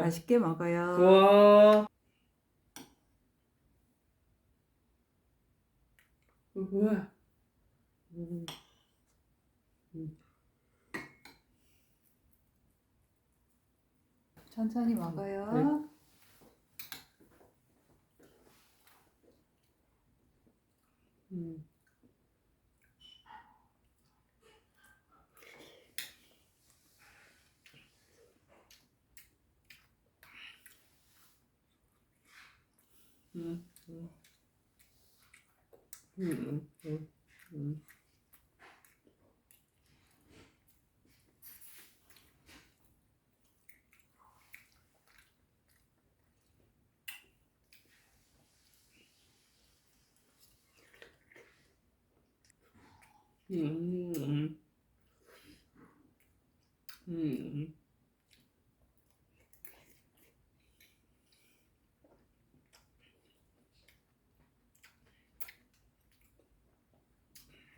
맛있게 먹어요. 우와. 우와. 음. 음. 천천히 먹어요. 네. 嗯嗯嗯。嗯嗯嗯。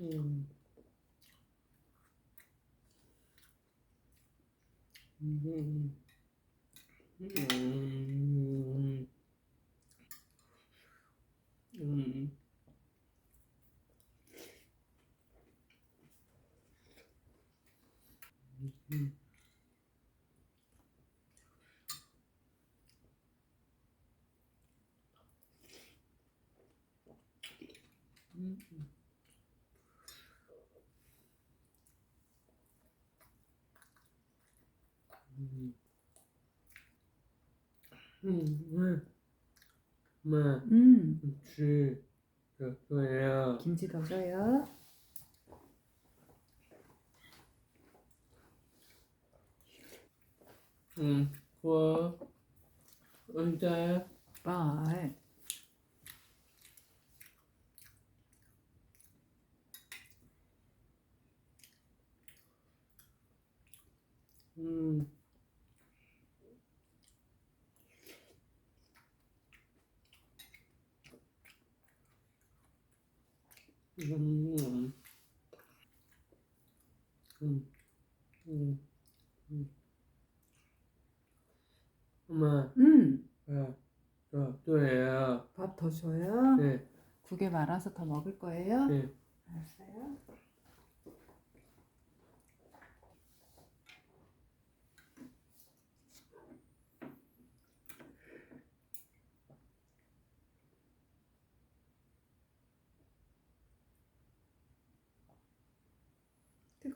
음. 음. 음. 음. 음. 음. 음. 마, 음, 김치, 줬어요. 김치 더 줘요. 음, 뭐, 언제? 빨. 음. 음. 음. 음. 음. 엄마, 음, 아, 저, 또예요. 밥더 줘요. 네, 국에 말아서 더 먹을 거예요. 네. 알았어요.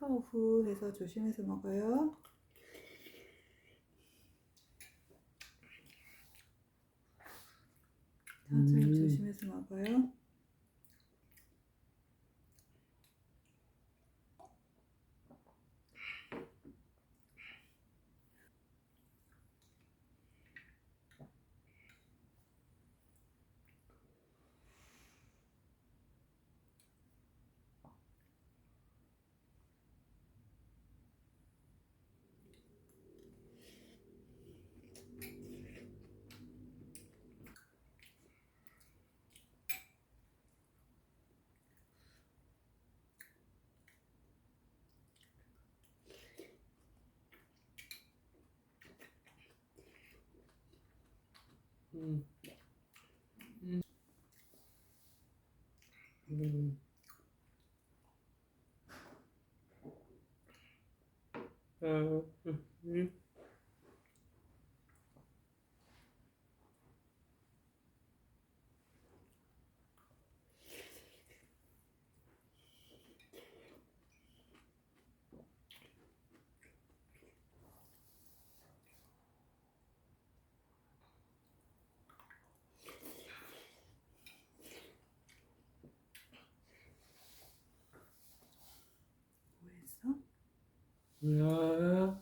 뜨거워 후 해서 조심해서 먹어요. Mm. Mm. 있어? 야.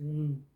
Mm.